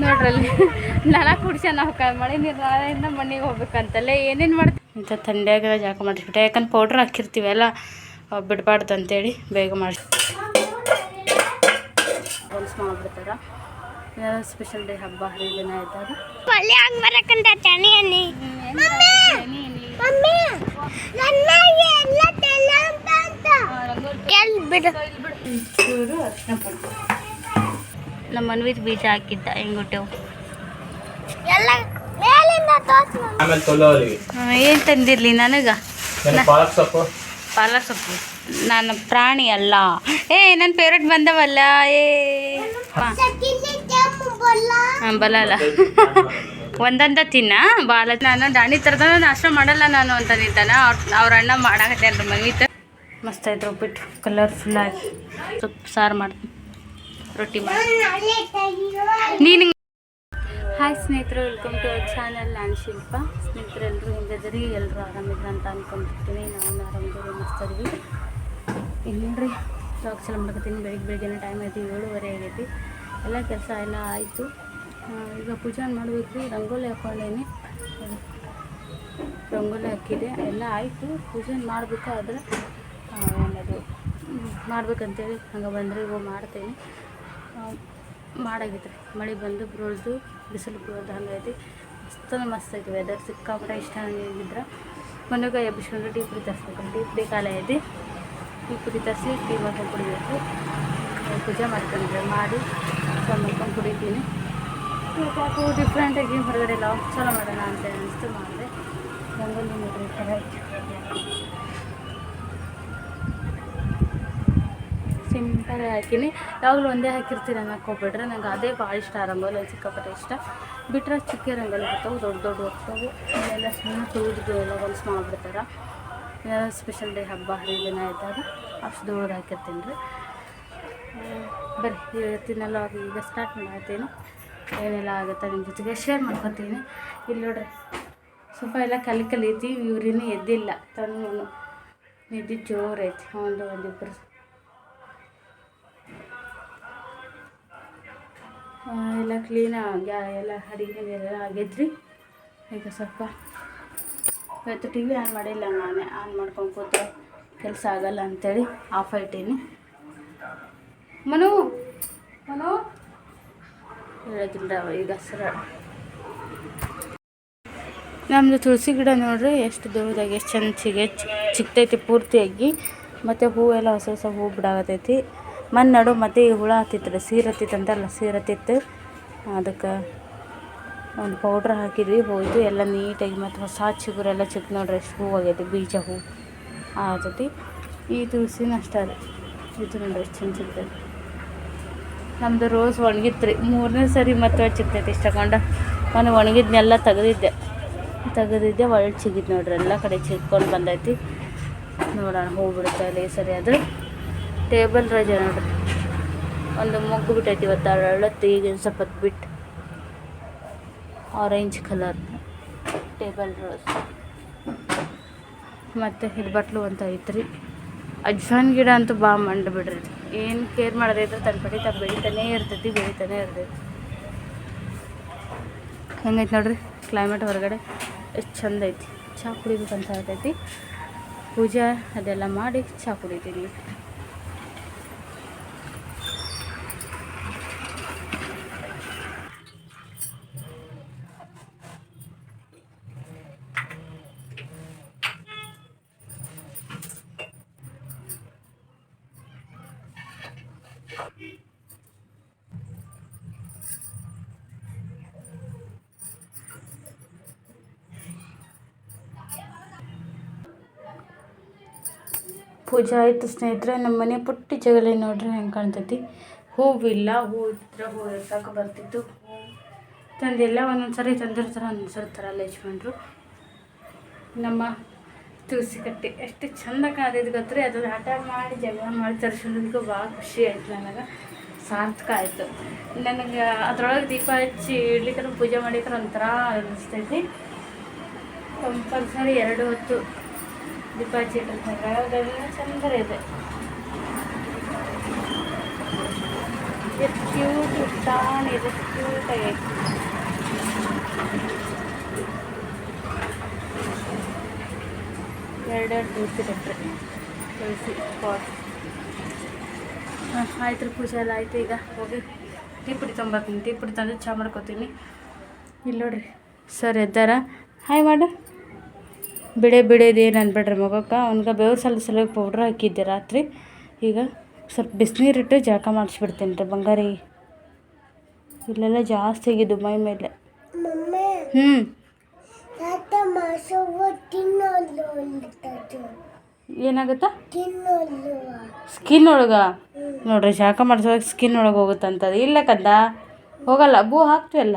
ನೋಡ್ರಲ್ಲಿ. ನನ ಕುಡ್ಸ ನಾವು ಕ ಮಳೆ ನೀರು ನಾಳೆಯಿಂದ ಮಣ್ಣಿಗೆ ಹೋಗ್ಬೇಕಂತಲ್ಲೇ ಏನೇನು ಮಾಡ್ತೀವಿ ಇಂಥ ಥಂಡ್ಯಾಗ ಜಾಕ ಮಾಡಿಸ್ಬಿಟ್ಟೆ ಯಾಕಂದ್ರೆ ಪೌಡ್ರ್ ಹಾಕಿರ್ತೀವಿ ಎಲ್ಲ ಅವ್ ಬಿಡಬಾರ್ದು ಅಂತೇಳಿ ಬೇಗ ಮಾಡಿ ಮಾಡ್ಬಿಡ್ತಾರ. ಸ್ಪೆಷಲ್ ಡೇ ಹಬ್ಬ ಹರಿದಿನ ಇದ್ದಾಗ. ಪಲ್ಯ ಹಂಗ್ ಬರಕಂತ ಅನ್ನಿ ಬಿಡು. ಚೂರು ಅರ್ಶಿನ ಪುಡಿ. ನಮ್ಮ ಮನ್ವಿತ್ ಬೀಜ ಹಾಕಿದ್ದ ಹೆಂಗುಟ್ಟು ಏನು ತಂದಿರಲಿ ನನಗೆ? ಪಾಲಕ್ ಸೊಪ್ಪು? ಪಾಲಕ್ ಸೊಪ್ಪು. ನಾನು ಪ್ರಾಣಿ ಅಲ್ಲ. ಏ ನನ್ನ ಫೇವ್ರೆಟ್ ಬಂದವಲ್ಲ ಏ. ಹಾಂ ಒಂದಂತ ತಿನ್ನ ಬಾಲ. ನಾನು ದಾಣಿ ತರದ ನಾಷ್ಟ ಮಾಡಲ್ಲ ನಾನು ಅಂತ ನಿಂತಾನ. ಅವ್ರ ಅವ್ರ ಅಣ್ಣ ಮಾಡಾಕತ್ತೆ ಮಗೀತ ಮಸ್ತ್ ಆಯ್ತು ಉಪ್ಪಿಟ್ಟು ಕಲರ್ಫುಲ್ ಆಗಿ. ಸೊಪ್ಪು ಸಾರು ಮಾಡ್ತೀನಿ. ರೊಟ್ಟಿ ಮಾಡಿ. ನೀನು ಹಾಯ್ ಸ್ನೇಹಿತರು ವೆಲ್ಕಮ್ ಟು ಅವರ್ ಚಾನಲ್ ನಾನು ಶಿಲ್ಪ. ಸ್ನೇಹಿತರು ಎಲ್ಲರೂ ಜರಿ ಎಲ್ಲರೂ ಆರಾಮಿದ್ರು ಅಂತ ಅಂದ್ಕೊಂಡಿರ್ತೀನಿ ನಾನು ಆರಾಮಿದ್ದೀವಿ ಮಸ್ತದ್ವಿ ಇಲ್ಲರಿ ಬ್ಲಾಗ್ಸ್ ಎಲ್ಲ ಮಾಡ್ಕೊತೀನಿ ಬೆಳಿಗ್ಗೆ ಬೆಳಿಗ್ಗೆನೇ ಟೈಮ್ ಐತಿ ಏಳುವರೆ ಆಗೈತಿ. ಎಲ್ಲ ಕೆಲಸ ಎಲ್ಲ ಆಯಿತು. ಈಗ ಪೂಜೆ ಮಾಡಬೇಕು ರಂಗೋಲಿ ಹಾಕೊಂಡೇನೆ ರಂಗೋಲಿ ಹಾಕಿದೆ. ಎಲ್ಲ ಆಯಿತು. ಪೂಜೆ ಮಾಡಬೇಕಾದ್ರೆ ಏನದು ಮಾಡ್ಬೇಕಂತೇಳಿ ಹಂಗೆ ಬಂದರೆ ಇವಾಗ ಮಾಡ್ತೇನೆ. ಮಾಡಾಗಿತ್ತು ಮಳೆ ಬಂದು ಬರೋಳ್ದು ಬಿಸಿಲು ಬರೋದು ಹಂಗೈತಿ ಮಸ್ತ್ ಮಸ್ತ್ ಐತಿ ವೆದರ್ ಸಿಕ್ಕಾಪಟ್ಟೆ ಇಷ್ಟ ಹಂಗಿದ್ರೆ ಮನೆಗೆ ಎಬ್ಬಿಸ್ಕೊಂಡು ಟೀ ಪುಡಿ ತರಿಸ್ಬೇಕು. ಟೀ ಪುಡಿ ಕಾಲ ಐತಿ. ಟೀ ಪುಡಿ ತರಿಸಿ ಟೀ ಮಾಡ್ಕೊಂಡು ಕುಡಿಬೇಕು. ಪೂಜೆ ಮಾಡ್ಕೊಂಡ್ರೆ ಮಾಡಿ ಮಾಡ್ಕೊಂಡು ಕುಡಿತೀನಿ. ಯಾಕೋ ಡಿಫ್ರೆಂಟಾಗಿ ಹೊರಗಡೆ ಎಲ್ಲ ಚಲೋ ಮಾಡೋಣ ಅಂತ ಅನಿಸ್ತು ಮಾಡಿದೆ ರಂಗೋಲಿ ನೋಡ್ರಿ ಥರ ಹಾಕಿನಿ ಯಾವಾಗಲೂ ಒಂದೇ ಹಾಕಿರ್ತೀರಿ ಅನ್ನಕ್ಕೆ ಹೋಗ್ಬಿಟ್ರೆ ನಂಗೆ ಅದೇ ಭಾಳ ಇಷ್ಟ ರಂಗೋಲಿ ಸಿಕ್ಕಾಪಟ್ಟೆ ಇಷ್ಟ ಬಿಟ್ಟರೆ ಚಿಕ್ಕ ರಂಗೋಲಿ ಬರ್ತಾವೆ ದೊಡ್ಡ ದೊಡ್ಡ ಹೋಗ್ತಾವೆ ಎಲ್ಲ ಸುಮ್ಮನೆ ತುಳಿದು ಎಲ್ಲ ಹೊಲ್ಸ್ ಮಾಡಿಬಿಡ್ತಾರೆ ಸ್ಪೆಷಲ್ ಡೇ ಹಬ್ಬ ಹರಿದಿನ ಇದ್ದಾಗ ಅಷ್ಟು ದೊಡ್ಡ ಹಾಕಿರ್ತೀನಿ ರೀ ಬರ್ರಿ ಇವತ್ತಿನೆಲ್ಲ ಈಗ ಸ್ಟಾರ್ಟ್ ಮಾಡ್ತೀನಿ ಏನೆಲ್ಲ ಆಗುತ್ತೆ ನಿಮ್ಮ ಜೊತೆಗೆ ಶೇರ್ ಮಾಡ್ಕೊತೀನಿ ಇಲ್ಲಿ ನೋಡ್ರಿ ಸ್ವಲ್ಪ ಎಲ್ಲ ಕಲಿ ಕಲಿತೀವಿ ಇವ್ರಿನ್ನೂ ಎದ್ದಿಲ್ಲ ತಂದು ನಿದ್ದೆ ಜೋರು ಐತಿ ಒಂದು ಒಂದಿಬ್ಬರು ಎಲ್ಲ ಕ್ಲೀನಾಗಿ ಎಲ್ಲ ಅಡಿಗೆ ಎಲ್ಲ ಆಗೈತ್ರಿ ಈಗ ಸ್ವಲ್ಪ ಇವತ್ತು ಟಿ ವಿ ಆನ್ ಮಾಡಿಲ್ಲ ನಾನೇ. ಆನ್ ಮಾಡ್ಕೊಂಡು ಕೂತ್ರೆ ಕೆಲಸ ಆಗಲ್ಲ ಅಂಥೇಳಿ ಆಫ್ ಇಟ್ಟೀನಿ ಮನು ಮನು. ಹೇಳೋದಿಲ್ಲ ಈಗ ಸರ. ನಮ್ಮದು ತುಳಸಿ ಗಿಡ ನೋಡ್ರಿ, ಎಷ್ಟು ದೂರದಾಗ ಎಷ್ಟು ಚಂದ ಸಿಗೆ ಚಿಕ್ತೈತಿ ಪೂರ್ತಿಯಾಗಿ. ಮತ್ತು ಹೂವೆಲ್ಲ ಹೊಸ ಹೊಸ ಹೂ ಬಿಡಾಕತೈತಿ ಮನ್ ನಡು ಮತ್ತು ಈ ಹುಳ ಹತ್ತಿತ್ತು ರೀ ಸೀರೆ ಹತ್ತಿತ್ತು ಅಂತಾರಲ್ಲ ಸೀರೆ ಹತ್ತಿತ್ತು. ಅದಕ್ಕೆ ಒಂದು ಪೌಡ್ರ್ ಹಾಕಿದ್ವಿ, ಹೋಯ್ತು. ಎಲ್ಲ ನೀಟಾಗಿ ಮತ್ತು ಹೊಸ ಚಿಗುರೆಲ್ಲ ಚಿಕ್ಕ ನೋಡ್ರಿ ಎಷ್ಟು ಹೂ ಆಗೈತಿ ಬೀಜ ಹೂ. ಆಗತೈತಿ ಈ ತುಳಸಿನ ಅಷ್ಟೇ ರೀ ಇದು ನೋಡ್ರಿ ಎಷ್ಟು ಚಂದ ಸಿಗ್ತೈತಿ ನಮ್ಮದು ರೋಸ್ ಒಣಗಿತ್ತು ರೀ ಮೂರನೇ ಸರಿ ಮತ್ತೆ ಚಿಕ್ತೈತಿ ಇಷ್ಟ ತಗೊಂಡು ಮೊನ್ನೆ ಒಣಗಿದ್ನೆಲ್ಲ ತೆಗೆದಿದ್ದೆ. ತೆಗೆದಿದ್ದೆ ಒಳ್ಳೆ ಚಿಗಿದ್ ನೋಡ್ರಿ, ಎಲ್ಲ ಕಡೆ ಚಿಕ್ಕೊಂಡು ಬಂದೈತಿ. ನೋಡೋಣ, ಹೂ ಬಿಡುತ್ತೆ, ಅಲ್ಲಿ ಸರಿ ಅದು ಟೇಬಲ್ ರಜೆ ನೋಡ್ರಿ. ಒಂದು ಮೊಗ್ಗು ಬಿಟ್ಟೈತಿ ಇವತ್ತು ಅರಳತ್ತು ಈಗಿನ ಸ್ವಲ್ಪ ಬಿಟ್ಟು ಆರೆಂಜ್ ಕಲರ್ ಟೇಬಲ್ ರೋಸ್ ಮತ್ತು ಇದು ಬಟ್ಲು ಅಂತ ಐತ್ರಿ. ಅಜ್ವಾನ್ ಗಿಡ ಅಂತೂ ಬಾ ಮಂಡು ಬಿಡ್ರಿ. ಏನು ಕೇರ್ ಮಾಡೋದೈತ್ರ ತನ್ನ ಪಡಿ ತ ಬೆಳಿತಾನೇ ಇರ್ತೈತಿ, ಬೆಳಿತಾನೆ ಇರ್ತೈತಿ. ಹೆಂಗೈತೆ ನೋಡ್ರಿ ಕ್ಲೈಮೇಟ್ ಹೊರಗಡೆ ಎಷ್ಟು ಚಂದ ಐತಿ. ಚಹಾ ಕುಡಿಬೇಕಂತ ಹೇಳ್ತೈತಿ. ಪೂಜೆ ಅದೆಲ್ಲ ಮಾಡಿ ಚಹಾ ಕುಡಿತೀನಿ. ಪೂಜೆ ಆಯಿತು ಸ್ನೇಹಿತರೆ ನಮ್ಮ ಮನೆ ಪುಟ್ಟಿ ಜಗಲಿ ನೋಡ್ರಿ ಹೆಂಗೆ ಕಾಣ್ತೈತಿ. ಹೂವಿಲ್ಲ, ಹೂ ಇದ್ರೆ ಹೂ ಎತ್ತಾಕ ಬರ್ತಿತ್ತು. ತಂದೆಲ್ಲ ಒಂದೊಂದು ಸರಿ ತಂದಿರ್ತಾರೆ ಒಂದೊಂದು ಸರಿ ಯಜಮಾನ್ರು. ನಮ್ಮ ತುಳಸಿ ಕಟ್ಟೆ ಎಷ್ಟು ಚಂದ ಕಾದಿದ್ದು ಗೊತ್ತ್ರಿ ಅದನ್ನು ಹಠ ಮಾಡಿ ಜಗಳ ಮಾಡಿ ತರಿಸೋದಕ್ಕೂ ಭಾಳ ಖುಷಿ ಆಯ್ತು ನನಗೆ. ಸಾರ್ಥಕ ಆಯಿತು. ನನಗೆ ಅದ್ರೊಳಗೆ ದೀಪ ಹಚ್ಚಿ ಇಡ್ಲಿಕ್ಕೆ ಪೂಜೆ ಮಾಡಿದ್ರೆ ಒಂಥರ ಅನಿಸ್ತೈತಿ. ಕಂಪಲ್ಸರಿ ಎರಡು ಹೊತ್ತು ದೀಪ ಅಂತ ಅದೆಲ್ಲ ಚಂದ ಇದೆ ಎಷ್ಟು ಕ್ಯೂಟ್ ತಾನಿದೆ ಕ್ಯೂಟ್ ಆಗೈತೆ ಎರಡೆರಡು ತುಳಸಿ ಕೊಟ್ಟರೆ ತುಳಸಿ ಪಾಟ್ ಹಾಂ ಆಯ್ತು ರೀ ಪೂಜೆ, ಎಲ್ಲ ಆಯಿತು ಈಗ. ಹೋಗಿ. ಟೀ ಪುಡಿ ತೊಗೊಂಬರ್ತೀನಿ. ಟೀ ಪುಡಿ ತಂದು ಚಹಾ ಮಾಡ್ಕೊತೀನಿ. ಇಲ್ಲ ನೋಡ್ರಿ. ಸರ್ ಎದ್ದಾರ? ಹಾಯ್ ಮಾಡು ಬಿಡೆ ಬಿಡೋದೇನು ಅನ್ಬೇಡ್ರಿ ಮಗಕ್ಕೆ? ಅವ್ನಿಗೆ ಬೆವ್ರು ಸಲ ಸಲ ಪೌಡ್ರ್ ಹಾಕಿದ್ದೆ ರಾತ್ರಿ. ಈಗ ಸ್ವಲ್ಪ ಬಿಸಿನೀರಿಟ್ಟು ಜಳಕ ಮಾಡಿಸ್ಬಿಡ್ತೀನಿ ರೀ ಬಂಗಾರಿ. ಇಲ್ಲೆಲ್ಲ ಜಾಸ್ತಿ ಆಗಿದ್ದು ಮೈ ಮೇಲೆ. ಹ್ಞೂ ಏನಾಗುತ್ತಾ? ಸ್ಕಿನ್ ಒಳಗೆ? ನೋಡ್ರಿ ಶಾಖ ಮಾಡಿಸೋವಾಗ ಸ್ಕಿನ್ ಒಳಗೆ ಹೋಗುತ್ತಂತದು. ಇಲ್ಲ ಕಂದ ಹೋಗಲ್ಲ ಬೂ ಹಾಕ್ತೀವಲ್ಲ?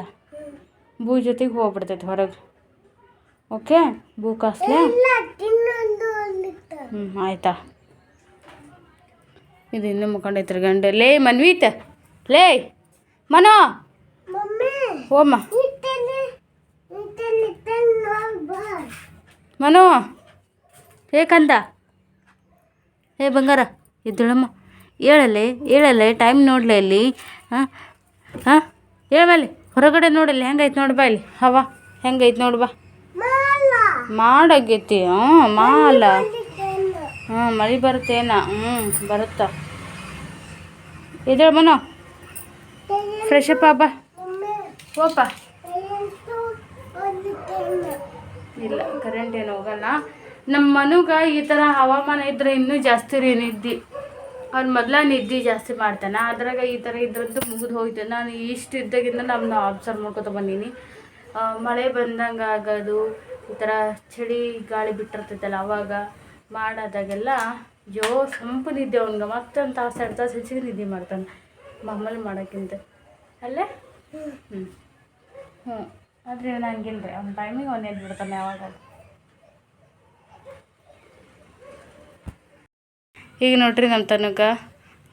ಬೂ ಜೊತೆಗೆ ಹೋಗ್ಬಿಡ್ತೈತೆ ಹೊರಗೆ. ಓಕೆ? ಬೂ ಕಾಸ್ಲೆ ಇಲ್ಲ ತಿನ್ನೋದು ಅಲ್ಲಿತ್ತ ಹ್ಞೂ ಆಯ್ತಾ? ಇದು ಇನ್ನೂ ಮುಖಂಡೈತ್ರಿ ಗಂಡ. ಲೇ ಮನ್ವೀತ. ಲೇ ಮನೋ. ಓಮ್ಮ ಮನೋ. ಏ ಕಂದ. ಏ ಬಂಗಾರ. ಇದ್ದಳಮ್ಮ ಹೇಳಲೆ ಹೇಳಲೆ ಟೈಮ್ ನೋಡಲೆ ಇಲ್ಲಿ. ಹಾಂ ಹಾಂ? ಹೇಳಬಲ್ಲಿ ಹೊರಗಡೆ ನೋಡಲ್ಲಿ. ಹೆಂಗೈತೆ ನೋಡಿ ಬಾ ಇಲ್ಲಿ. ಹವಾ ಹೆಂಗೈತೆ ನೋಡಿ ಬಾ. ಮಾಲ ಮಾಡಾಗೈತಿ ಹ್ಞೂ ಮಾಲ. ಹ್ಞೂ ಮಳೆ ಬರುತ್ತೇನ ಹ್ಞೂ ಬರುತ್ತ. ಮನು ಫ್ರೆಶ್ ಅಪ್ ಬಾ. ಮಮ್ಮಿ ಹೋಪ ಇಲ್ಲ ಕರೆಂಟ್ ಏನು ಹೋಗಲ್ಲ. ನಮ್ಮ ಮನುಗ ಈ ಥರ ಹವಾಮಾನ ಇದ್ರೆ ಇನ್ನೂ ಜಾಸ್ತಿ ರೀ ನಿದ್ದೆ. ಅವ್ನು ಮೊದಲ ನಿದ್ದೆ ಜಾಸ್ತಿ ಮಾಡ್ತಾನೆ. ಅದ್ರಾಗ ಈ ಥರ ಇದ್ರದ್ದು ಮುಗಿದು ಹೋಯ್ತು. ನಾನು ಇಷ್ಟು ಇದ್ದಾಗಿಂದ ನಮ್ಮನ್ನ ಅಬ್ಸರ್ವ್ ಮಾಡ್ಕೊತ ಬಂದೀನಿ. ಮಳೆ ಬಂದಂಗೆ ಆಗೋದು. ಈ ಥರ ಚಳಿ ಗಾಳಿ ಬಿಟ್ಟಿರ್ತೈತಲ್ಲ, ಅವಾಗ ಮಾಡಾದಾಗೆಲ್ಲ ಜೋ ಸಂಪು ನಿದ್ದೆ ಅವ್ನಿಗೆ, ಮತ್ತೊಂದು ತಾಸು, ಎರಡು ತಾಸು ಹೆಚ್ಚಿಗೆ ನಿದ್ದೆ ಮಾಡ್ತಾನೆ, ಮಾಮೂಲಿ ಮಾಡೋಕ್ಕಿಂತ. ಅಲ್ಲೇ? ಹ್ಞೂ ಹ್ಞೂ ಆದರೆ ನನಗಿಲ್ಲ ರೀ ಅವ್ನ ಟೈಮಿಗೆ ಅವ್ನು ಎದ್ದು ಬಿಡ್ತಾನೆ ಯಾವಾಗ ಈಗ ನೋಡ್ರಿ ನಮ್ಮ ತನಕ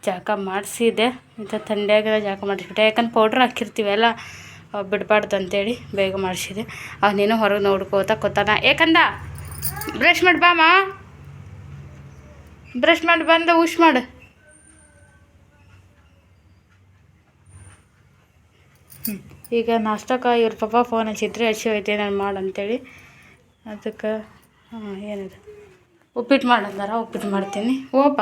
ಜಾಕ ಮಾಡಿಸಿದೆ, ಇಂಥ ಥಂಡ್ಯಾಗ ಜಾಕ ಮಾಡಿಸ್ಬಿಟ್ಟೆ. ಯಾಕಂದ್ರೆ ಪೌಡ್ರ್ ಹಾಕಿರ್ತೀವಲ್ಲ ಬಿಡಬಾರ್ದು ಅಂತೇಳಿ ಬೇಗ ಮಾಡಿಸಿದೆ. ಅವನೇನು ಹೊರಗೆ ನೋಡ್ಕೋತ ಕೂತಾನ. ಏಕಂದ ಬ್ರಷ್ ಮಾಡಿ ಬಾಮ ಬ್ರಷ್ ಮಾಡಿ ಬಂದು ಉಷ್ ಮಾಡು. ಈಗ ನಾಷ್ಟಕ್ಕೆ ಇವ್ರ ಪಪ್ಪ ಫೋನ್ ಹಚ್ಚಿದ್ರೆ ಹಚ್ಚಿ ಹೋಯ್ತೇ, ನಾನು ಮಾಡು ಅಂತೇಳಿ ಅದಕ್ಕೆ, ಹಾಂ, ಏನಿದೆ? ಉಪ್ಪಿಟ್ಟು ಮಾಡಂದಾರ, ಉಪ್ಪಿಟ್ಟು ಮಾಡ್ತೀನಿ. ಓಪ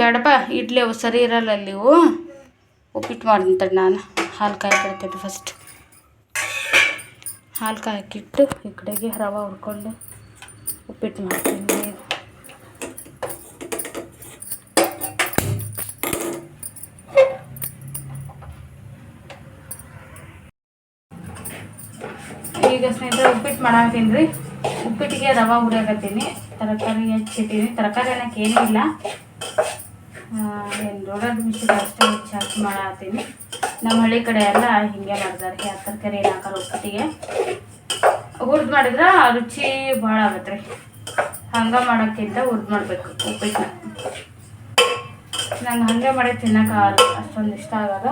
ಬೇಡಪ್ಪ, ಇಡ್ಲಿ ಅವು ಸರಿ ಇರಲ್ಲ ಅಲ್ಲಿ ಉಪ್ಪಿಟ್ಟು ಮಾಡ್ತೀನಿ ನಾನು. ಹಾಲು ಕಾಯಿ ಫಸ್ಟ್ ಹಾಲು ಕಾಯಕ್ಕಿಟ್ಟು ಈ ಕಡೆಗೆ ರವೆ ಹುರ್ಕೊಂಡು ಉಪ್ಪಿಟ್ಟು ಮಾಡ್ತೀನಿ. ಈಗ ಸ್ನೇಹಿತರೆ ಉಪ್ಪಿಟ್ಟು ಮಾಡಾಕತ್ತೀನಿ ರೀ. ಉಪ್ಪಿಟ್ಟಿಗೆ ರವೆ ಹುರಿಯಾಕತ್ತೀನಿ. ತರಕಾರಿ ಹೆಚ್ಚಿಟ್ಟಿನಿ ತರಕಾರಿ ಅನ್ನಕ್ಕೆ ಏನೂ ಇಲ್ಲ. ಏನು ಮಿಕ್ಸಿಗೆ ಅಷ್ಟೇ ಹೆಚ್ಚು ಹಾಕಿ ಮಾಡತ್ತೀನಿ ನಮ್ಮ ಹಳ್ಳಿ ಕಡೆ ಎಲ್ಲ ಹಿಂಗೆ ಮಾಡ್ತಾರೆ ಆ ತರಕಾರಿ, ಏನು ಹಾಕಲ್ಲ ಒಟ್ಟಿಗೆ ಹುರಿದು ಮಾಡಿದ್ರೆ ರುಚಿ ಭಾಳ ಆಗತ್ತೆ ರೀ ಹಂಗೆ ಮಾಡೋಕ್ಕಿಂತ ಹುರಿದು ಮಾಡಬೇಕು ಉಪ್ಪಿಟ್ಟನ್ನ ನಂಗೆ ಹಂಗೆ ಮಾಡಿ ತಿನ್ನೋಕ್ಕಾಗಲ್ಲ ಅಷ್ಟೊಂದು ಇಷ್ಟ ಆಗಲ್ಲ.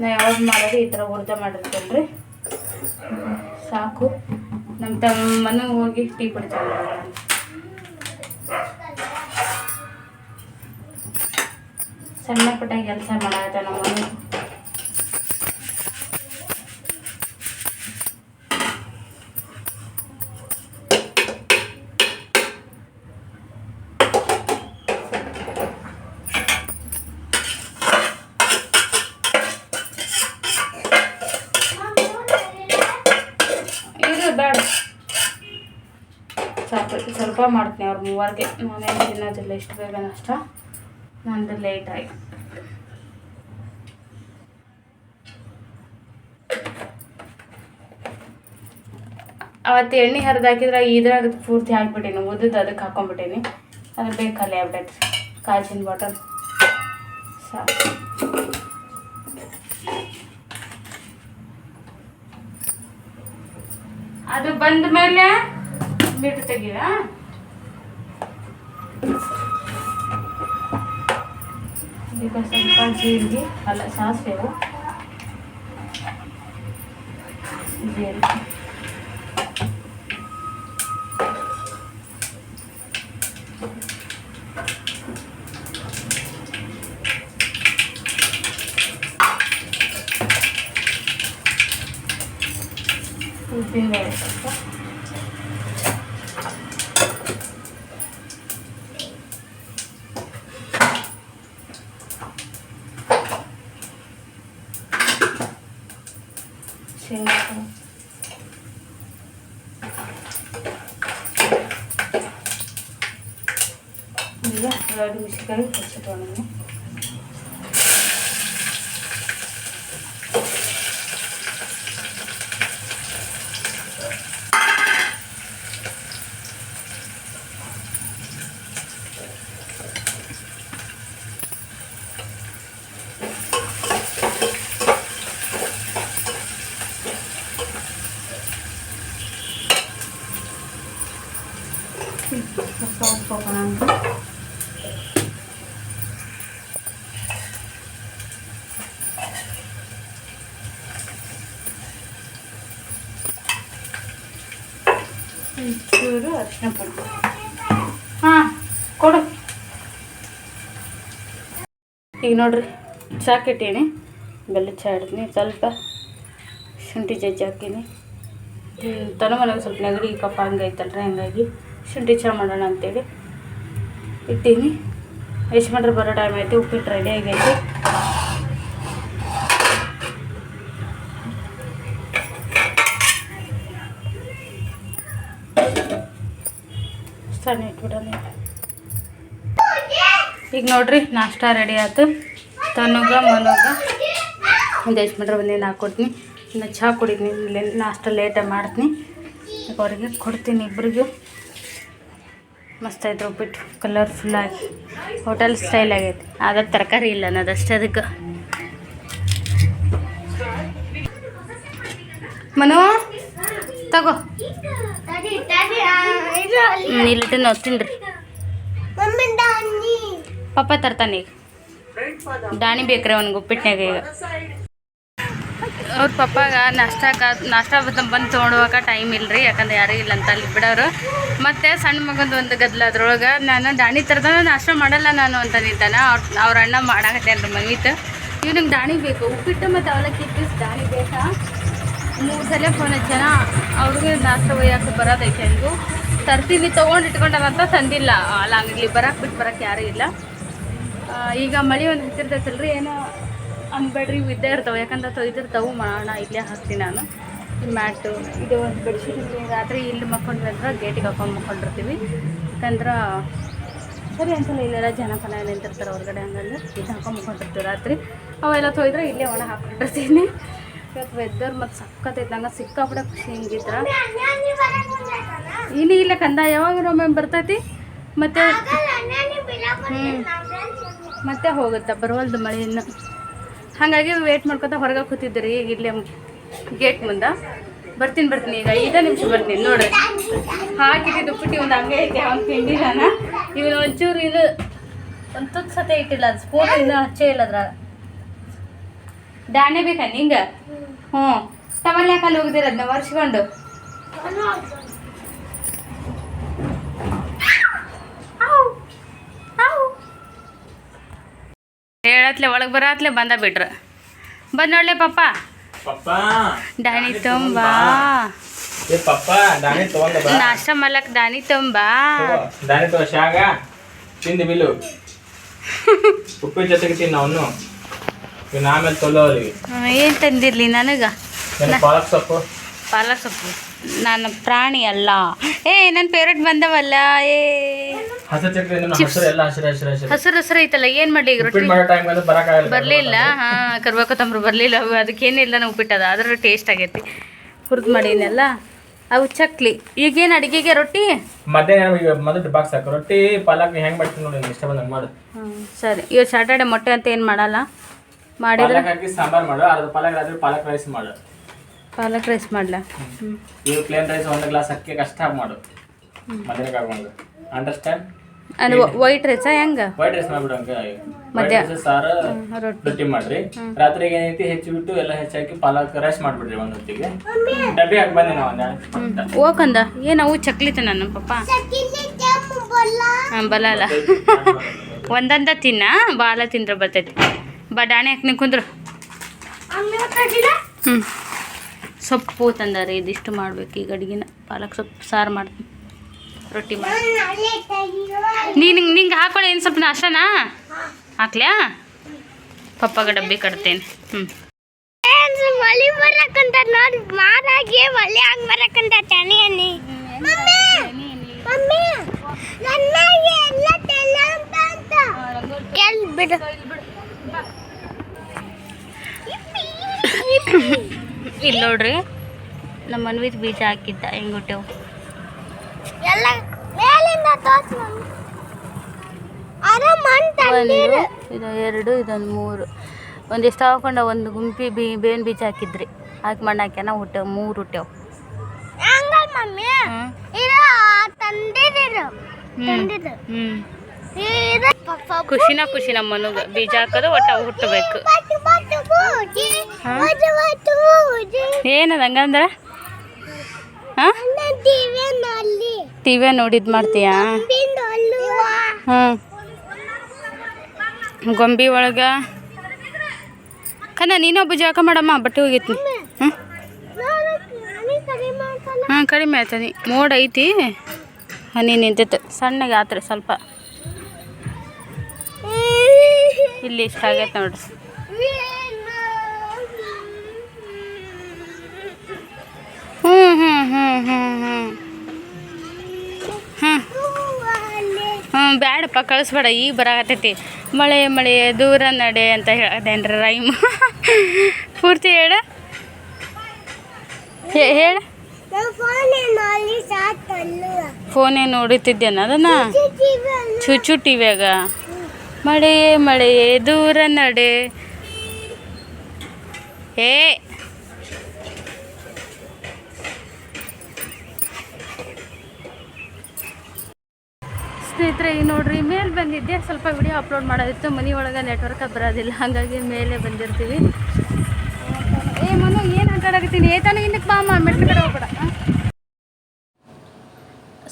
ನಾ ಯಾವಾಗ ಮಾಡೋದು ಈ ಥರ ಹುರಿದ ಮಾಡಿರ್ತೇನೆ ರೀ ಸಾಕು. ನಮ್ಮ ತಮ್ಮನೂ ಹೋಗಿ ಟೀ ಕುಡಿತಾರೆ ಸಣ್ಣ ಪುಟ್ಟ ಕೆಲಸ ಮಾಡಾಕ ನಮ್ಮ ಮನೆ ಇದು ಬೇಡ. ಸ್ವಲ್ಪ ಸ್ವಲ್ಪ ಮಾಡ್ತೀನಿ ಅವ್ರ ಮೂವರಿಗೆ. ನಾನೇನು ತಿನ್ನೋದಿಲ್ಲ ಇಷ್ಟು ಬೇಗ ನಾಷ್ಟ? ನಂದು ಲೇಟ್ ಆಯ್ತು. ಅವತ್ತು ಎಣ್ಣೆ ಹರಿದು ಹಾಕಿದ್ರೆ ಇದ್ರಾಗ ಪೂರ್ತಿ ಹಾಕ್ಬಿಟ್ಟೀನಿ ಉದ್ದದ್ದು ಅದಕ್ಕೆ ಹಾಕೊಂಡ್ಬಿಟ್ಟೀನಿ ಅದು ಬೇಕು ಖಾಲಿ ಆಗ್ಬಿಟ್ಟೈತೆ. ಕಾಜಿನ ಬಾಟಲ್ ಅದು ಬಂದ ಮೇಲೆ ಬಿಟ್ಟು ತೆಗೀರ simple simple जीरगी अल ಸಾಸಿವೆ ಜೀರಿಗೆ ಉಪ್ಪಿನಕಾಯಿ ಸ್ವಲ್ಪ ಎರಡು ಮಿಶಿಕಾಯಿ ಹಚ್ಚಿಟ್ಕೊಂಡು ಸ್ವಲ್ಪ ಉಪ್ಪು ಹಾಕೋಣ ಚೂರು ಅರಿಶಿನ ಪುಡಿ ಹಾಂ ಕೊಡು ಈಗ ನೋಡ್ರಿ ಚಾಕಿಟ್ಟೀನಿ ಬೆಲ್ಲ ಚಾ ಇಡ್ತೀನಿ, ಸ್ವಲ್ಪ ಶುಂಠಿ ಜಜ್ಜಿ ಹಾಕೀನಿ ತನ ಮನೆಗೆ ಸ್ವಲ್ಪ ನೆಗಡಿ ಕಪ್ಪ ಹಂಗೈತಲ್ರಿ, ಹಂಗಾಗಿ ಶುಂಠಿ ಚಾ ಮಾಡೋಣ ಅಂತೇಳಿ ಇಟ್ಟೀನಿ. ಎಷ್ಟು ಮಾಡ್ರೆ ಬರೋ ಟೈಮ್ ಐತಿ ಉಪ್ಪಿಟ್ಟು ರೆಡಿ ಆಗೈತಿ. ಸಣ್ಣ ಇಟ್ಬಿಡೋಣ. ಈಗ ನೋಡ್ರಿ ನಾಷ್ಟ ರೆಡಿ ಆಯ್ತು ತನುಗ ಮನುಗ ಒಂದು ಎಷ್ಟು ಮೀಟ್ರ್ ನಾ ಹಾಕ್ಕೊಡ್ತೀನಿ ಇನ್ನು ಚಹಾ ಕುಡಿತೀನಿ ಇಲ್ಲಿ ನಾಷ್ಟ ಲೇಟಾಗಿ ಮಾಡ್ತೀನಿ. ಈಗ ಅವ್ರಿಗೆ ಕೊಡ್ತೀನಿ ಇಬ್ಬರಿಗೂ ಮಸ್ತ್ ಆಯ್ತು ಉಪ್ಪಿಟ್ಟು ಕಲರ್ಫುಲ್ಲಾಗಿ ಹೋಟೆಲ್ ಸ್ಟೈಲ್ ಆಗೈತೆ. ಆದ್ರೆ ತರಕಾರಿ ಇಲ್ಲ ಅನ್ನೋದಷ್ಟೇ ಅದಕ್ಕೆ. ಮನು ತಗೋ. ತಡಿ ತಡಿ ಆ, ಇದು ಅಲ್ಲಿ. ಹ್ಞೂ ಇಲ್ಲಿಟ್ಟು ನೋಡ್ತೀನಿ ರೀ ಮಮ್ಮಿ ದಾನಿ ಪಪ್ಪ ತರ್ತಾನೆ ಈಗ. ದಾಣಿ ಬೇಕ್ರಿ ಅವ್ನಿಗೆ ಉಪ್ಪಿಟ್ಟಿನಾಗ ಈಗ. ಅವ್ರ ಪಪ್ಪಾಗ ನಾಷ್ಟಾಕ ನಾಷ್ಟ ಬಂದು ತೊಗೊಂಡೋಗಕ್ಕೆ ಟೈಮ್ ರೀ ಯಾಕಂದ್ರೆ ಯಾರೂ ಇಲ್ಲ ಅಂತ ಅಲ್ಲಿ ಬಿಡೋರು. ಮತ್ತು ಸಣ್ಣ ಮಗಂದು ಒಂದು ಗದ್ದಲ ಅದ್ರೊಳಗೆ ನಾನು ದಾಣಿ ತರ್ದ ನಾಷ್ಟ ಮಾಡಲ್ಲ ನಾನು ಅಂತ ನಿಂತಾನೆ. ಅವ್ರ ಅವ್ರ ಅಣ್ಣ ಮಾಡಾಕತ್ತೇನ್ರಿ ಮನ್ವಿತ ಇವ್ನಿಗೆ ದಾಣಿ ಬೇಕು ಉಪ್ಪಿಟ್ಟು ಮತ್ತು ಅವಲಕ್ಕಿ ಪೀಸ್ ದಾಣಿ ಬೇಕಾ? ಮೂರು ಸಲ ಫೋನ್ ಜನ ಅವ್ರಿಗೆ ನಾಷ್ಟ ಒಯ್ಯಕ್ಕೆ ಬರೋದೈತೆ ಅಂದು ತರ್ತೀವಿ ತೊಗೊಂಡು ಇಟ್ಕೊಂಡಾರಂತ ತಂದಿಲ್ಲ. ಅಲ್ಲ ಅಂಗಡಿ ಬರಕ್ಕೆ ಬಿಟ್ಟು ಬರಕ್ಕೆ ಯಾರೂ ಇಲ್ಲ. ಈಗ ಮಳೆ ಒಂದು ಹತ್ತಿರ್ತೈತಲ್ರಿ ಏನೋ ಅನ್ಬೇಡ್ರಿ ಇವು ಇದ್ದೇ ಇರ್ತಾವೆ. ಯಾಕಂದ್ರೆ ತೊಯ್ದಿರ್ತಾವೆ ಮಾಡೋಣ ಇಲ್ಲೇ ಹಾಕ್ತೀನಿ ನಾನು. ಮ್ಯಾಟು, ಇದು ಒಂದು ಬೆಡ್ಶೀಟ್ ರಾತ್ರಿ ಇಲ್ಲಿ ಮಕ್ಕೊಂಡ್ರೆ ಗೇಟಿಗೆ ಹಾಕೊಂಡು ಮಕ್ಕೊಂಡಿರ್ತೀವಿ. ಯಾಕಂದ್ರೆ ಸರಿ ಅನ್ಸಲ್ಲ ಇಲ್ಲೆಲ್ಲ ಜನ ಫಲ ನಿಂತಿರ್ತಾರೆ ಹೊರಗಡೆ ಹಂಗಂದ್ರೆ. ಇದು ಹಾಕೊಂಡು ಮಕ್ಕೊಂಡಿರ್ತೀವಿ ರಾತ್ರಿ. ಅವೆಲ್ಲ ತೊಯ್ದ್ರೆ ಇಲ್ಲೇ ಒಣ ಹಾಕೊಂಡಿರ್ತೀನಿ. ಇವತ್ತು ವೆದರ್ ಮತ್ತು ಇದ್ದಂಗೆ ಸಿಕ್ಕಾಬಿಡ ಖುಷಿ ಹಿಂಗಿದ್ರೆ. ಇಲ್ಲಿ ಇಲ್ಲ ಕಂದ, ಯಾವಾಗ ಒಮ್ಮೆ ಬರ್ತೈತಿ? ಮತ್ತು ಆಗಲ್ಲ ನಾನಿ ಮತ್ತೆ ಹೋಗುತ್ತೆ, ಬರವಲ್ದು ಮಳೆ ಇನ್ನು. ಹಾಗಾಗಿ ವೇಟ್ ಮಾಡ್ಕೊತ ಹೊರಗೆ ಕೂತಿದ್ರಿ ಇಲ್ಲೇ ಗೇಟ್ ಮುಂದೆ. ಬರ್ತೀನಿ ಬರ್ತೀನಿ ಈಗ ಐದೇ ನಿಮಿಷ ಬರ್ತೀನಿ ನೋಡ್ರಿ ಹಾಕಿದ್ದು ದುಪ್ಪಟ್ಟಿ ಒಂದು ಹಂಗೆ ಐತೆ, ಅವ್ನು ತಿಂಡಿದಾನ ಇವನು ಒಂಚೂರು ಇದು ಒಂದು ತುತ್ತು ಸತೆ ಇಟ್ಟಿಲ್ಲ, ಅದು ಸ್ಪೂನ್ ಇನ್ನೂ ಹಚ್ಚೇ ಇಲ್ಲ ಅದ್ರ ದಾಣೆ ಬೇಕಾ ನಿಂಗೆ? ಹ್ಞೂ ಟವಲ್ ಯಾಕೆ ಅಲ್ಲಿ ಹೋಗಿದ್ದೀರ ಅದನ್ನ ಒರೆಸ್ಕೊಂಡು. ಹೇಳತ್ಲೆ ಒಳಗೆ ಬರತ್ಲೆ ಬಂದ ಬಿಟ್ರ. ಬಂದ್ ನೋಡ್ಲೆ ಪಪ್ಪ. ದಾನಿ ತುಂಬಾ. ನಾಷ್ಟ ಮಲಕ್ ದಾನಿ ತುಂಬಾ. ತಿಂದು ಬಿಲ್ಲು. ಉಪ್ಪಿನ ಜೊತೆಗೆ ತಿನ್ನ ಅವನು. ಇನ್ನು ಆಮೇಲೆ ತೊಲೋ ಏನ್ ತಂದಿರ್ಲಿ ನನಗ? ನನ್ನ ಪಾಲಕ್ ಸೊಪ್ಪು. ಪಾಲಕ್ ಸೊಪ್ಪು. ನಾನು ಪ್ರಾಣಿ ಅಲ್ಲ. ಏ ನನ್ನ ಫೇವ್ರೆಟ್ ಬಂದವಲ್ಲ ಏ. ಹಸಿರು ಚಕ್ರಿ ಹಸಿರು ಎಲ್ಲ ಹಸಿರು ಹಸಿರು ಹಸಿರು. ಹಸಿರು ಹಸಿರು ಐತಲ್ಲ ಏನ್ ಮಾಡ್ಲಿ ಈಗ ರೊಟ್ಟಿ? ಉಪ್ಪಿಟ್ಟು ಮಾಡೋ ಟೈಮ್ ಅಂದ್ರೆ ಬರಕ್ಕಾಗಲ್ಲ ಬರ್ಲಿಲ್ಲ ಹಾ ಕರ್ಬೇವು ಕೊತ್ತಂಬರಿ ಬರ್ಲಿಲ್ಲ ಅವು ಅದಕ್ಕೇನಿಲ್ಲ ನಾವು ಉಪ್ಪಿಟ್ಟದ ಅದ್ರ ಟೇಸ್ಟ್ ಆಗೈತಿ. ಹುರಿದು ಮಾಡಿನಲ್ಲ ಅವು ಚಕ್ಲಿ ಈಗೇನು ಅಡಿಗೆಗೆ ರೊಟ್ಟಿ? ಮಧ್ಯಾಹ್ನ ಈಗ ಮೊದಲು ಬಾಕ್ಸ್ ಹಾಕು. ರೊಟ್ಟಿ ಪಾಲಕ್ ಹೆಂಗ್ ಮಾಡ್ತೀನಿ ನೋಡಿ ನಿಂಗೆ ಇಷ್ಟ ಬಂದಂಗೆ ಮಾಡು. ಹ್ಞೂ ಸರಿ. ಇವತ್ತು ಸ್ಯಾಟರ್ಡೆ ಮೊಟ್ಟೆ ಅಂತ ಏನು ಮಾಡಲ್ಲ? ಮಾಡಿದ್ರೆ? ಪಾಲಕ್ ಹಾಕಿ ಸಾಂಬಾರ್ ಮಾಡು ಅದ್ರ ಪಾಲಕ್ ರಾತ್ರಿ ಪಾಲಕ್ ರೈಸ್ ಮಾಡು. ಪಾಲಕ್ ರೈಸ್ ಮಾಡ್ಲಾ? ಇದು ಪ್ಲೇನ್ ರೈಸ್ ಒಂದು ಗ್ಲಾಸ್ ಅಕ್ಕಿ ಕಷ್ಟ ಮಾಡು. ಮಧ್ಯಾಹ್ನಕ್ಕೆ ಆಗುವಂಗ ಅಂಡರ್ಸ್ಟ್ಯಾಂಡ್ ಅದು ವೈಟ್ ರೈಸ ಹೆಂಗ? ವೈಟ್ ರೈಸ್ ಮಾಡ್ಬಿಡು ಹಂಗ ವೈಟ್ ಮಧ್ಯ- ಸಾರ ರೊಟ್ಟಿ. ಮಾಡ್ರಿ. ರಾತ್ರಿಗೆ ಏನೈತಿ ಹೆಚ್ಚು ಬಿಟ್ಟು ಎಲ್ಲ ಹೆಚ್ಚಾಕಿ ಪಾಲಕ್ ರೈಸ್ ಮಾಡ್ಬಿಡ್ರಿ ಒಂದ್ ಹೊತ್ತಿಗೆ ಡಬ್ಬಿ ಹಾಕಿ ಬಂದೆ ನಾವು ಓಕಂದ ಏನ ಅವು ಚಕ್ಲಿ ತಿನ್ನ ನಮ್ಮ ಪಪ್ಪ ಹಾಂ ಬಲ್ಲಲ್ಲ ಒಂದಂದ ತಿನ್ನ ಬಾಲ ತಿಂದ್ರೆ ಬರ್ತೈತಿ. ಬಡಾಣೆ ಹಾಕಿ ಹಾಕಿ ಕುಂದ್ರು ಹ್ಞೂ ಸೊಪ್ಪು ತಂದಾರೆ ಇದಿಷ್ಟು ಮಾಡ್ಬೇಕು ಈಗ ಅಡುಗೆನ. ಪಾಲಕ್ ಸೊಪ್ಪು ಸಾರು ಮಾಡ್ತೀನಿ. ರೊಟ್ಟಿ ಮಾಡಿ. ನೀನು ನಿಂಗೆ ಹಾಕೊಳ್ಳಿ ಏನು ಸ್ವಲ್ಪ ನಾಷ್ಟನಾ? ಹಾಕ್ಲ್ಯಾ ಪಪ್ಪಾಗ ಡಬ್ಬಿ ಕಟ್ತೇನೆ. ಹ್ಞೂ ಮಳಿ ಬರಕಂತ ನೋಡಿ ಮಾರಾಗಿ ಮಳಿ ಹಂಗ್ ಬರಕಂತ ಎಲ್ಲ ಬಿಡು. ಇಲ್ಲಿ ನೋಡ್ರಿ ನಮ್ಮ ಮನ್ವಿದ್ ಬೀಜ ಹಾಕಿದ್ದ ಹೆಂಗ್ ಹುಟ್ಟೆವು ಎಲ್ಲ ಮೇಲಿಂದ ತೋರ್ಸು ಮಮ್ಮಿ. ಇದು ಎರಡು ಇದೊಂದು ಮೂರು. ಒಂದಿಷ್ಟು ಹಾಕೊಂಡ ಒಂದು ಗುಂಪಿ ಬಿ ಬೇವಿನ ಬೀಜ ಹಾಕಿದ್ರಿ. ಹಾಕಿ ಮಣ್ಣು ಹಾಕ್ಯಾನ ಹುಟ್ಟೆವು ಮೂರು ಹುಟ್ಟೆವು. ಹಂಗಲ್ ಮಮ್ಮಿ. ಇದು ಖುಷಿನ ಖುಷಿ ನಮ್ಮ ಮನುಗ. ಬೀಜ ಹಾಕೋದು ಒಟ್ಟು ಹುಟ್ಟಬೇಕು. ಏನದ ಹಂಗಂದ್ರೆ? ಹಾಂ? ಟಿ ವಿ ನೋಡಿದ್ ಮಾಡ್ತೀಯಾ? ಹ್ಞೂ ಗೊಂಬೆ ಒಳಗೆ. ಕನ್ನ ನೀನೊಬ್ಬ ಜಾಕ ಮಾಡಮ್ಮ, ಬಟ್ಟೆ ಹೋಗಿತ್ತು ಹ್ಞೂ ಹಾಂ ಕಡಿಮೆ ಆಯ್ತದೆ ಮೋಡ ಐತಿ. ಹನಿ ನಿಂತೈತೆ ಸಣ್ಣಗೆ ಆತ್ರಿ ಸ್ವಲ್ಪ. ಇಲ್ಲಿ ಇಷ್ಟ ಆಗೈತೆ ನೋಡ್ರಿ ಹ್ಞೂ ಹ್ಞೂ ಹ್ಞೂ ಹ್ಞೂ ಹ್ಞೂ ಹ್ಞೂ ಹ್ಞೂ ಬ್ಯಾಡಪ್ಪ, ಕಳಿಸ್ಬೇಡ, ಈಗ ಬರಾಕತ್ತೈತಿ. ಮಳೆ ಮಳೆ, ದೂರ ನಡೆ ಅಂತ ಹೇಳದೇನ್ರಿ ರೈಮ್ ಪೂರ್ತಿ ಹೇಳ. ಹೇಳ. ಫೋನೇ ನೋಡುತ್ತಿದ್ದೇನ ಅದನ್ನ. ಚುಚ್ಚು ಟಿವ್ಯಾಗ ಮಳೆ ಮಳೆ, ದೂರ ನಡೆ. ಏ ಸ್ನೇಹಿತರೆ ಈಗ ನೋಡ್ರಿ, ಮೇಲೆ ಬಂದಿದ್ದೆ, ಸ್ವಲ್ಪ ವಿಡಿಯೋ ಅಪ್ಲೋಡ್ ಮಾಡೋದಿತ್ತು, ಮನೆ ಒಳಗೆ ನೆಟ್ವರ್ಕ್ ಬರೋದಿಲ್ಲ, ಹಾಗಾಗಿ ಮೇಲೆ ಬಂದಿರ್ತೀವಿ. ಏ, ಮನು, ಏನು ಆಟಾಡಕತ್ತೀನಿ ಏತಾನು ಇನ್ನಕ್ಕೆ ಬಾ ಅಮ್ಮ ಮೆಟ್ಲ ಕಡೆ ಹೋಗ್ಬೇಡ?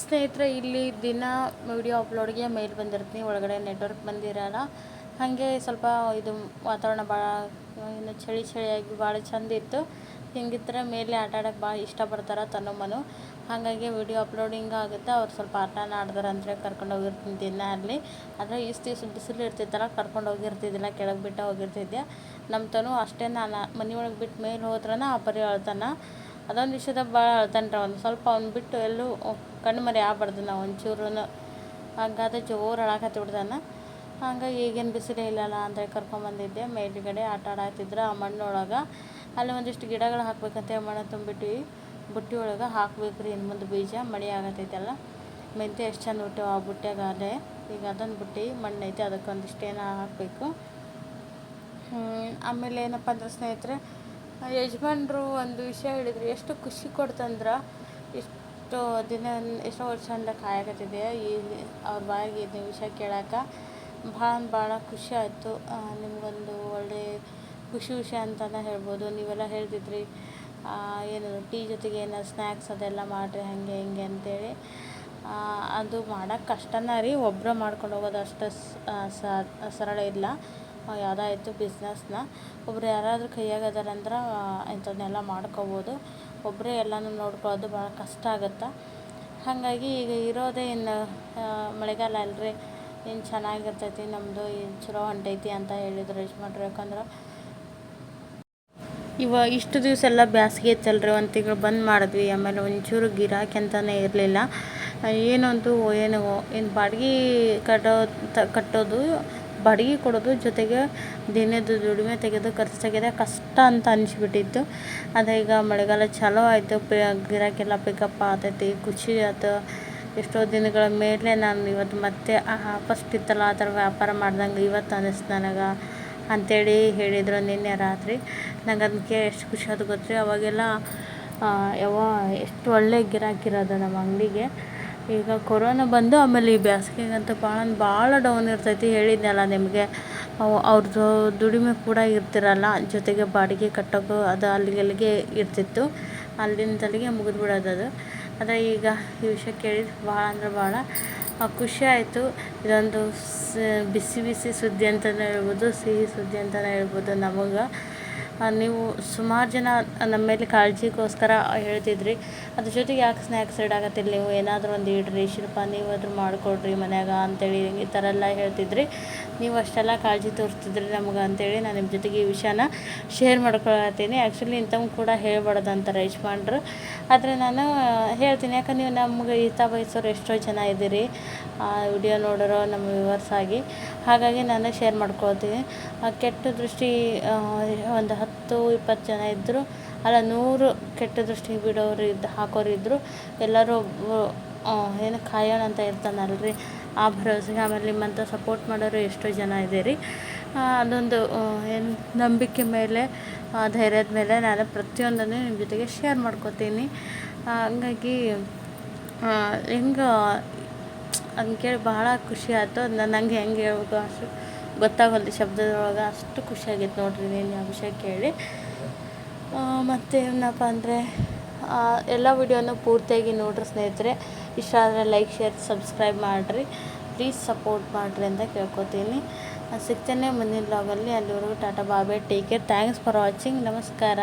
ಸ್ನೇಹಿತರೆ, ಇಲ್ಲಿ ದಿನ ವಿಡಿಯೋ ಅಪ್ಲೋಡ್ಗೆ ಮೇಲೆ ಬಂದಿರ್ತೀನಿ, ಒಳಗಡೆ ನೆಟ್ವರ್ಕ್ ಬಂದಿರಲ್ಲ, ಹಾಗೆ ಸ್ವಲ್ಪ ಇದು ವಾತಾವರಣ ಭಾಳ ಇನ್ನು ಚಳಿ ಚಳಿಯಾಗಿ ಭಾಳ ಚಂದ ಹಿಂಗಿದ್ರೆ ಮೇಲೆ ಆಟ ಆಡಕ್ಕೆ ಭಾಳ ಇಷ್ಟಪಡ್ತಾರೆ ತನ್ನಮ್ಮನು ಹಾಗಾಗಿ ವಿಡಿಯೋ ಅಪ್ಲೋಡಿಂಗ್ ಆಗುತ್ತೆ. ಅವ್ರು ಸ್ವಲ್ಪ ಆಟ ಆಡ್ದಾರೆ ಅಂದರೆ ಕರ್ಕೊಂಡು ಹೋಗಿರ್ತೀನಿ ದಿನ ಅಲ್ಲಿ. ಆದರೆ ಇಷ್ಟು ದಿವ್ಸ ಬಿಸಿಲು ಇರ್ತಿತ್ತಲ್ಲ, ಕರ್ಕೊಂಡು ಹೋಗಿರ್ತಿದ್ದಿಲ್ಲ, ಕೆಳಗೆ ಬಿಟ್ಟು ಹೋಗಿರ್ತಿದ್ದೆ. ನಮ್ಮ ತನು ಅಷ್ಟೇ ನಾನು ಮನೆ ಒಳಗೆ ಬಿಟ್ಟು ಮೇಲೆ ಹೋದ್ರನ ಆ ಪರಿ ಅಳ್ತಾನೆ. ಅದೊಂದು ವಿಷಯದಾಗ ಭಾಳ ಅಳ್ತಾನ್ರಿ ಒಂದು ಸ್ವಲ್ಪ ಅವ್ನು ಬಿಟ್ಟು ಎಲ್ಲೂ ಕಣ್ಣು ಮರೆ ಆಗ್ಬಾರ್ದು ನಾವು ಒಂಚೂರು ಹಂಗಾದ ಜೋರು ಅಳಾಕತ್ತಿ ಬಿಡ್ತಾನೆ. ಹಂಗಾಗಿ ಈಗೇನು ಬಿಸಿಲೇ ಇಲ್ಲಲ್ಲ ಅಂತ ಕರ್ಕೊಂಬಂದಿದ್ದೆ ಮೇಲುಗಡೆ ಆಟ ಆಡಾತಿದ್ರು ಆ ಮಣ್ಣೊಳಗೆ. ಅಲ್ಲಿ ಒಂದಿಷ್ಟು ಗಿಡಗಳು ಹಾಕ್ಬೇಕಂತ ಮಣ್ಣು ತುಂಬಿಟ್ವಿ. ಬುಟ್ಟಿ ಒಳಗೆ ಹಾಕ್ಬೇಕು ರೀ ಇನ್ನು ಮುಂದೆ ಬೀಜ ಮಳೆ ಆಗತ್ತೈತಲ್ಲ ಮೆಂತ್ಯ ಎಷ್ಟು ಚಂದ ಬಿಟ್ಟು ಆ ಬುಟ್ಟಿಯಾಗ ಅಲ್ಲೇ ಈಗ ಅದೊಂದು ಬುಟ್ಟಿ, ಮಣ್ಣು ಐತೆ, ಅದಕ್ಕೆ ಒಂದಿಷ್ಟು ಏನೋ ಹಾಕಬೇಕು. ಆಮೇಲೆ ಏನಪ್ಪ ಅಂದ್ರೆ ಸ್ನೇಹಿತರೆ, ಯಜಮಾನ್ರು ಒಂದು ವಿಷಯ ಹೇಳಿದ್ರು, ಎಷ್ಟು ಖುಷಿ ಕೊಡ್ತಂದ್ರೆ, ಎಷ್ಟು ದಿನ, ಎಷ್ಟೋ ವರ್ಷದಿಂದ ಕಾಯಕತ್ತಿದೆ. ಈ ಅವ್ರ ಬಾಯಿಗೆ ಇದನ್ನ ವಿಷಯ ಕೇಳಕ್ಕೆ ಭಾಳ ಭಾಳ ಖುಷಿ ಆಯಿತು. ನಿಮಗೊಂದು ಒಳ್ಳೆ ಖುಷಿ ವಿಷಯ ಅಂತಲೇ ಹೇಳ್ಬೋದು. ನೀವೆಲ್ಲ ಹೇಳ್ತಿದ್ರಿ ಏನು ಟೀ ಜೊತೆಗೆ ಏನು ಸ್ನ್ಯಾಕ್ಸ್ ಅದೆಲ್ಲ ಮಾಡಿರಿ ಹಾಗೆ ಹಿಂಗೆ ಅಂತೇಳಿ. ಅದು ಮಾಡೋಕ್ಕೆ ಕಷ್ಟನೇ ರೀ ಒಬ್ಬರು ಮಾಡ್ಕೊಂಡು ಹೋಗೋದು ಅಷ್ಟು ಸರಳ ಇಲ್ಲ. ಯಾವುದಾಯ್ತು ಬಿಸ್ನೆಸ್ನ ಒಬ್ರು ಯಾರಾದರೂ ಕೈಯಾಗ ಅದಾರಂದ್ರೆ ಇಂಥದ್ದನ್ನೆಲ್ಲ ಮಾಡ್ಕೋಬೋದು. ಒಬ್ಬರೇ ಎಲ್ಲನೂ ನೋಡ್ಕೊಳ್ಳೋದು ಭಾಳ ಕಷ್ಟ ಆಗುತ್ತೆ. ಹಾಗಾಗಿ ಈಗ ಇರೋದೇ ಇನ್ನು ಮಳೆಗಾಲ ಅಲ್ರಿ. ಇನ್ನು ಚೆನ್ನಾಗಿರ್ತೈತಿ ನಮ್ಮದು ಏನು ಚಲೋ ಹೊಂಟೈತಿ ಅಂತ ಹೇಳಿದ್ರು ಯಜಮಾನ್ರು. ಯಾಕಂದ್ರೆ ಇವ ಇಷ್ಟು ದಿವಸ ಎಲ್ಲ ಬ್ಯಾಸಿಗೆ ಇತ್ತಲ್ರಿ ಒಂದು ತಿಂಗಳು ಬಂದ್ ಮಾಡಿದ್ವಿ, ಆಮೇಲೆ ಒಂಚೂರು ಗಿರಾಕಿ ಅಂತಲೇ ಇರಲಿಲ್ಲ. ಏನಂತೂ ಏನೋ, ಏನು ಬಾಡಿಗೆ ಕಟ್ಟೋ ತ, ಕಟ್ಟೋದು, ಬಾಡಿಗೆ ಕೊಡೋದು ಜೊತೆಗೆ ದಿನದ ದುಡಿಮೆ ತೆಗೆದು ಖರ್ಚು ತೆಗೆದ ಕಷ್ಟ ಅಂತ ಅನಿಸ್ಬಿಟ್ಟಿತ್ತು. ಅದೇ ಈಗ ಮಳೆಗಾಲ ಚಾಲೂ ಆಯಿತು ಗಿರಾಕಿಲ್ಲ ಪಿಕಪ್ ಆತೈತಿ, ಖುಷಿ ಆಯ್ತು ಎಷ್ಟೋ ದಿನಗಳ ಮೇಲೆ ನಾನು ಇವತ್ತು ಮತ್ತೆ ಫಸ್ಟ್ ಇತ್ತಲ್ಲ ಆ ಥರ ವ್ಯಾಪಾರ ಮಾಡ್ದಂಗೆ ಇವತ್ತು ಅನ್ನಿಸ್ತು ನನಗೆ. ಅಂಥೇಳಿ ಹೇಳಿದರು ನಿನ್ನೆ ರಾತ್ರಿ. ನಂಗೆ ಅದಕ್ಕೆ ಎಷ್ಟು ಖುಷಿ ಆಯ್ತು ಗೊತ್ತ್ರಿ? ಅವಾಗೆಲ್ಲ ಯಾವ ಎಷ್ಟು ಒಳ್ಳೆ ಗಿರಾಕಿರೋದು ನಮ್ಮ ಅಂಗಡಿಗೆ. ಈಗ ಕೊರೋನಾ ಬಂದು ಆಮೇಲೆ ಈ ಬೇಸಿಗೆಗಂತೂ ಭಾಳ ಭಾಳ ಡೌನ್ ಇರ್ತೈತಿ ಹೇಳಿದ್ನಲ್ಲ ನಿಮಗೆ. ಅವು ಅವ್ರದ್ದು ದುಡಿಮೆ ಕೂಡ ಇರ್ತಿರಲ್ಲ, ಜೊತೆಗೆ ಬಾಡಿಗೆ ಕಟ್ಟೋದು ಅದು ಅಲ್ಲಿಗೆ ಅಲ್ಲಿಗೆ ಇರ್ತಿತ್ತು. ಅಲ್ಲಿಂದ ಅಲ್ಲಿಗೆ ಮುಗಿದು ಬಿಡೋದು ಅದು. ಆದರೆ ಈಗ ಈ ವಿಷಯ ಕೇಳಿದ ಭಾಳ ಅಂದ್ರೆ ಭಾಳ ಖುಷಿ ಆಯಿತು. ಇದೊಂದು ಬಿಸಿ ಬಿಸಿ ಸುದ್ದಿ ಅಂತಲೇ ಹೇಳ್ಬೋದು, ಸಿಹಿ ಸುದ್ದಿ ಅಂತಲೇ ಹೇಳ್ಬೋದು ನಮಗೆ. ನೀವು ಸುಮಾರು ಜನ ನಮ್ಮ ಮೇಲೆ ಕಾಳಜಿಗೋಸ್ಕರ ಹೇಳ್ತಿದ್ರಿ. ಅದ್ರ ಜೊತೆಗೆ ಯಾಕೆ ಸ್ನ್ಯಾಕ್ಸ್ ಇಡಾಕತ್ತಿಲ್ಲ ನೀವು? ಏನಾದರೂ ಒಂದು ಇಡ್ರಿ, ಶಿಲ್ಪ ನೀವಾದರೂ ಮಾಡಿಕೊಡ್ರಿ ಮನ್ಯಾಗ ಅಂತೇಳಿ ಈ ಥರ ಎಲ್ಲ ಹೇಳ್ತಿದ್ರಿ. ನೀವು ಅಷ್ಟೆಲ್ಲ ಕಾಳಜಿ ತೋರಿಸ್ತಿದ್ರಿ ನಮ್ಗೆ ಅಂತೇಳಿ ನಾನು ನಿಮ್ಮ ಜೊತೆಗೆ ಈ ವಿಷಯನ ಶೇರ್ ಮಾಡ್ಕೊಳತ್ತೀನಿ ಆ್ಯಕ್ಚುಲಿ ಇಂಥವು ಕೂಡ ಹೇಳ್ಬಾರ್ದು ಅಂತಾರೆ ಯಜಮಾನ್ರು ಆದರೆ ನಾನು ಹೇಳ್ತೀನಿ. ಯಾಕಂದ್ರೆ ನೀವು ನಮ್ಗೆ ಈತ ಬಯಸೋರು ಎಷ್ಟೋ ಜನ ಇದ್ದೀರಿ. ವಿಡಿಯೋ ನೋಡೋರು ನಮ್ಮ ವ್ಯೂವರ್ಸ್ ಆಗಿ. ಹಾಗಾಗಿ ನಾನು ಶೇರ್ ಮಾಡ್ಕೊಳ್ತೀನಿ. ಆ ಕೆಟ್ಟ ದೃಷ್ಟಿ ಆ, ಒಂದು ಹತ್ತು ಇಪ್ಪತ್ತು ಜನ ಇದ್ದರು ಅಲ್ಲ ನೂರು ಕೆಟ್ಟ ದೃಷ್ಟಿ ಬಿಡೋರು ಇದ್ದು ಹಾಕೋರು ಇದ್ದರು ಎಲ್ಲರೂ ಏನು ಕಾಯೋಣ ಅಂತ ಇರ್ತಾನಲ್ರಿ. ಆ ಭರವಸೆಗೆ ಆಮೇಲೆ ನಿಮ್ಮಂಥ ಸಪೋರ್ಟ್ ಮಾಡೋರು ಎಷ್ಟೋ ಜನ ಇದ್ದೀರಿ. ಅದೊಂದು ಏನು ನಂಬಿಕೆ ಮೇಲೆ ಧೈರ್ಯದ ಮೇಲೆ ನಾನು ಪ್ರತಿಯೊಂದನ್ನು ನಿಮ್ಮ ಜೊತೆಗೆ ಶೇರ್ ಮಾಡ್ಕೋತೀನಿ. ಹಂಗಾಗಿ ಹೆಂಗೆ ಅದನ್ನ ಕೇಳಿ ಭಾಳ ಖುಷಿ ಆಯಿತು. ಅದನ್ನ ನಂಗೆ ಹೆಂಗೆ ಹೇಳ್ಬೇಕು ಅಷ್ಟು ಗೊತ್ತಾಗಲ್ದು ಶಬ್ದದೊಳಗೆ ಅಷ್ಟು ಖುಷಿಯಾಗಿತ್ತು ನೋಡ್ರಿ ನೀನು ಆ ವಿಷಯ ಕೇಳಿ. ಮತ್ತು ಏನಪ್ಪ ಅಂದರೆ ಎಲ್ಲ ವಿಡಿಯೋನು ಪೂರ್ತಿಯಾಗಿ ನೋಡ್ರಿ ಸ್ನೇಹಿತರೆ. ಇಷ್ಟ ಆದರೆ ಲೈಕ್ ಶೇರ್ ಸಬ್ಸ್ಕ್ರೈಬ್ ಮಾಡಿರಿ. ಪ್ಲೀಸ್ ಸಪೋರ್ಟ್ ಮಾಡಿರಿ ಅಂತ ಕೇಳ್ಕೊತೀನಿ. ಸಿಗ್ತೇನೆ ಮುಂದಿನ ಲಾಗಲ್ಲಿ ಅಲ್ಲಿವರೆಗೂ tata bye bye take care thanks for watching ನಮಸ್ಕಾರ.